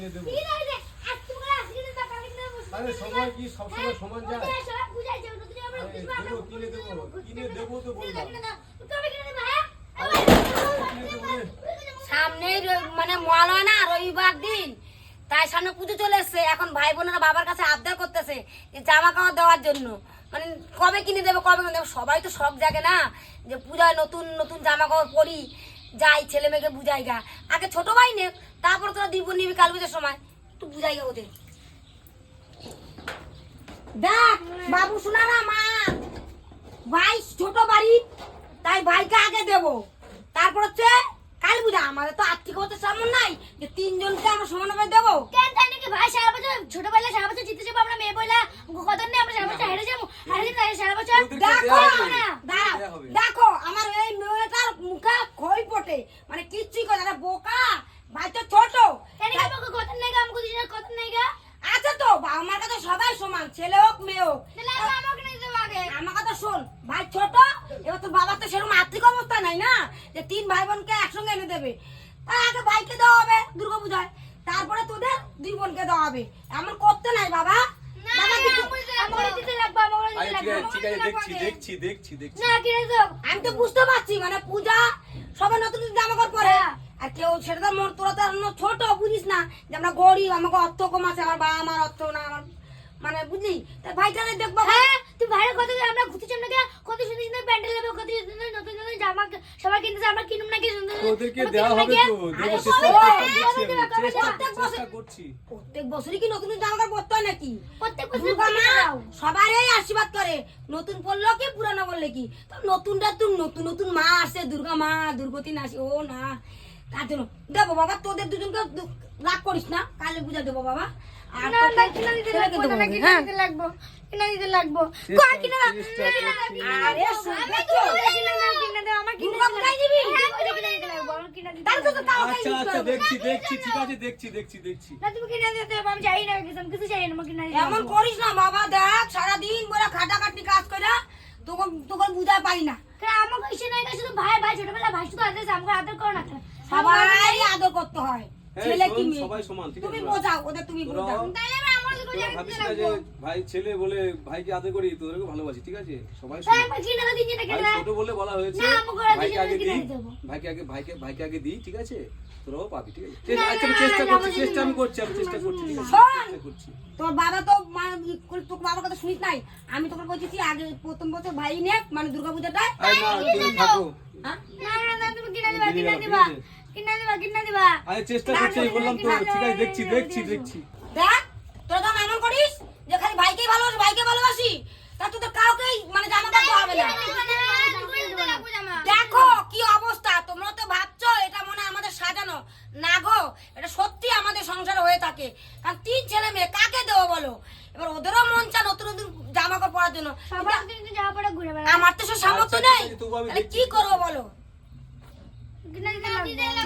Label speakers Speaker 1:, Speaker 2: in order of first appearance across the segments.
Speaker 1: কিনে দেবো। আরে সময় কি সবসময় সমান যায়?
Speaker 2: আগে
Speaker 1: কিনে দেবো, কিনে দেবো তো বললাম।
Speaker 2: হ্যাঁ।
Speaker 3: সামনেই মানে মল হয় না রবিবার দিন। তাই সামনে পুজো চলে এসছে। এখন ভাই বোনেরা বাবার কাছে আবদার করতেছে যে জামা কাপড় দেওয়ার জন্য। মানে কবে কিনে দেবো কবে কিনে দেবো? সবাই তো সব জাগে না যে পূজায় নতুন নতুন জামা কাপড় পরি। যাই ছেলে মেয়েকে বুঝাই গা। আগে ছোট ভাই নে তারপরে তোরা দিব নিবি কাল পুজোর সময়। একটু বুঝাই গা ওদের। দেখ বাবু শোনা না মা। ভাই ছোট বাড়ি তাই ভাইকে আগে দেব। তারপর হচ্ছে কালী পূজা আমাদের তো আর্থিক অবস্থা সেমন নাই যে তিনজনকে আমরা সমানভাবে দেবো।
Speaker 2: কেন তাই নাকি ভাই সারা বছর ছোটবেলায় সারা বছর জিতে যাব আমরা মেয়ে বইলা কত নেই আমরা সারা বছর হেরে যাব। হারে যাব তাই সারা বছর
Speaker 3: দেখো
Speaker 1: দেওয়া হবে।
Speaker 3: না, দাঁড়াও,
Speaker 1: দেওয়া হবে।
Speaker 3: দেখো আমার এই মেয়েটার মুখে খই পটে মানে কিচ্ছুই করে না বোকা ভাই তো ছোট
Speaker 2: কেন কি আমাকে কত নেই গা আমাকে দিনের কত নেই গা
Speaker 3: আছে তো বাবা মার কাছে সবাই সমান ছেলে হোক মেয়ে হোক
Speaker 2: তাহলে আমরা আমাকে নিয়ে দেবো আগে
Speaker 3: আমার কথা শোন ভাই ছোট এবার তোর বাবার তো সেরকম আর্থিক অবস্থা নাই না? যে তিন ভাই বোনকে একসঙ্গে এনে দেবে। তাই আগে ভাইকে দেওয়া হবে দুর্গা পূজায় তারপরে তোদের দুই বোনকে দেওয়া হবে। এমন করতে নাই বাবা। আমি তো বুঝতে পারছি মানে পূজা সবাই নতুন জামা কাপড় পরে।
Speaker 2: হ্যাঁ।
Speaker 3: আর কেউ সেটা তো মন তোরা তো ছোট বুঝিস না যে আমরা গরিব আমাকে অর্থ কম আছে আমার বাবা আমার অর্থ না আমার মানে বুঝলি? তাই ভাইটারে দেখব
Speaker 2: হ্যাঁ তুই বাইরে কত আমরা ঘুরতে আমরা কত সুন্দর সুন্দর প্যান্ডেল কত সুন্দর নতুন নতুন জামা সবাই কিনতেছে আমরা কিনুম নাকি সুন্দর সুন্দর
Speaker 1: ওদেরকে দেওয়া হবে তো চেষ্টা করছি
Speaker 3: প্রত্যেক বছরই কি নতুন নতুন জামা কাপড় পরতে হয় নাকি?
Speaker 2: প্রত্যেক বছর
Speaker 3: দুর্গা মা সবারই আশীর্বাদ করে। নতুন পড়ল কি পুরানো বললে কি? নতুনটা তুই নতুন নতুন মা আসে দুর্গা মা দুর্গতি না আসে ও না। তার জন্য। দেবো বাবা তোদের দুজনকে রাগ করিস না কালে পূজা দেবো বাবা। আর
Speaker 2: না, না, লাগবো, না, কিনে
Speaker 3: হ্যাঁ?
Speaker 2: দিতে লাগবো, কিনে।
Speaker 3: আরে
Speaker 2: কিনে দাও, আমার কিনে।
Speaker 3: দিবি?
Speaker 2: হ্যাঁ, দিতে লাগবে, আমার কিনে দিতে
Speaker 3: তাহলে তো
Speaker 2: লাগবে।
Speaker 3: তাও
Speaker 1: আচ্ছা আচ্ছা দেখছি দেখছি ঠিক আছে দেখছি দেখছি দেখছি
Speaker 2: না, তুমি কিনে দিতে আমি চাই না কিছু, কিছু চাই না, আমার কিনে
Speaker 3: এমন করিস না বাবা দেখ সারাদিন বলে খাটাখাটনি কাজ করে তোকে তোকে বুঝা পাই না
Speaker 2: নাই শুধু ভাই ভাই ছোটবেলা ভাই শুধু আদর আমাকে আদর করো না
Speaker 3: সবাই আদর করতে হয় ছেলে কি মেয়ে
Speaker 1: সবাই সমান, ঠিক
Speaker 3: তুমি বোঝাও ওদের তুমি বোঝাও
Speaker 1: তোরা ভাবিস না যে ভাই ছেলে বলে ভাইকে আদর করি তোদেরকে ভালোবাসি ঠিক আছে সবাই ছোট বলে বলা হয়েছে ভাইকে আগে দিই ভাইকে আগে ভাইকে ভাইকে আগে দিই ঠিক আছে তোরাও পাবি ঠিক আছে আচ্ছা, আমি চেষ্টা করছি চেষ্টা আমি করছি আমি চেষ্টা করছি ঠিক আছে চেষ্টা করছি
Speaker 3: তোর বাবা তো তোর বাবার কথা শুনিস নাই আমি তোকে বলছি আগে প্রথম বছর ভাই নে মানে দুর্গা পূজাটা
Speaker 1: আরে না তুমি থাকো
Speaker 3: হ্যাঁ?
Speaker 2: না, না, না, তুমি কিনে দিবা, কিনে দিবা। কিনে দিবা, কিনে দিবা।
Speaker 1: আরে চেষ্টা করছি বললাম তো ঠিক আছে দেখছি দেখছি দেখছি
Speaker 3: দেখ তোরা তো এমন করিস যে খালি ভাইকেই ভালোবাসি ভাইকে ভালোবাসি তা তোদের কাউকেই মানে জামা কাপড় হবে না। দেখো কি অবস্থা তোমরা তো ভাবছ এটা মনে আমাদের সাজানো। না গো এটা সত্যি আমাদের সংসার হয়ে থাকে। কারণ তিন ছেলে মেয়ে কাকে দেবো বলো? এবার ওদেরও মন চা নতুন নতুন জামা কাপড় পরার জন্য। আমার তো সে সামর্থ্য
Speaker 1: আচ্ছা,
Speaker 3: নেই। কি করব বলো?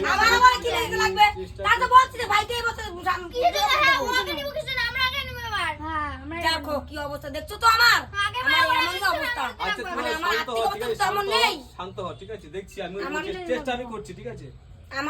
Speaker 3: আমার আবার কিনে দিতে লাগবে তা তো বলছি যে ভাইকে এই বছর সাম-
Speaker 2: কি দেবো? হ্যাঁ, ও আগে নিবো কিছু না, আমরা আগে নিবো এবার। হ্যাঁ, আমরা আগে
Speaker 3: দেখো কি অবস্থা দেখছ তো আমার?
Speaker 2: আগে
Speaker 3: আমার
Speaker 2: এমন
Speaker 3: অবস্থা।
Speaker 1: আচ্ছা
Speaker 3: মানে আমার আর্থিক অবস্থা তেমন নেই।
Speaker 1: শান্ত হও ঠিক আছে দেখছি আমি চেষ্টা- চেষ্টা আমি করছি ঠিক আছে?